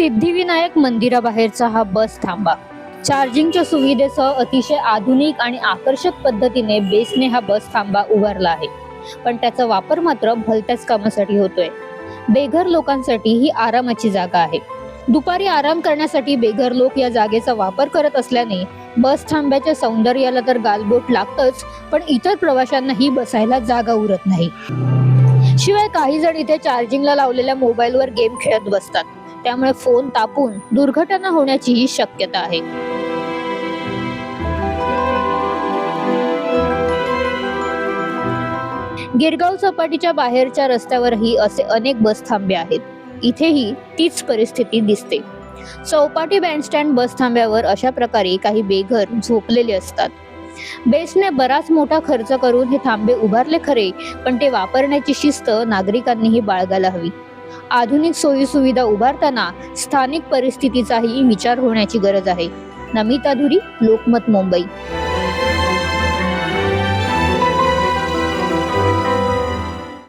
सिद्धिविनायक मंदिराबाहेरचा हा बस थांबा. चार्जिंगच्या सुविधेसह अतिशय आधुनिक आणि आकर्षक पद्धतीने बेसने हा बस थांबा उभारला आहे. पण त्याचा वापर मात्र भलत्याच कामासाठी होतोय. बेघर लोकांसाठी ही आरामाची जागा आहे. दुपारी आराम करण्यासाठी बेघर लोक या जागेचा वापर करत असल्याने बस थांब्याच्या सौंदर्याला तर गालबोट लागतच पण इतर प्रवाशांनाही बसायला जागा उरत नाही. शिवाय काही जण इथे चार्जिंगला लावलेल्या मोबाईलवर गेम खेळत बसतात. त्यामुळे फोन तापून दुर्घटना होण्याचीही शक्यता आहे. गिरगाव चौपाटीच्या बाहेरच्या रस्त्यावरही असे अनेक बस थांबे आहेत. इथेही तीच परिस्थिती दिसते. चौपाटी बँडस्टँड बस थांब्यावर अशा प्रकारे काही बेघर झोपलेले असतात. बेसने बराच मोठा खर्च करून हे थांबे उभारले खरे पण ते वापरण्याची शिस्त नागरिकांनीही बाळगायला हवी. आधुनिक सोयी सुविधा उभारताना स्थानिक परिस्थितीचाही विचार होण्याची गरज आहे. नमिता धुरी लोकमत मुंबई.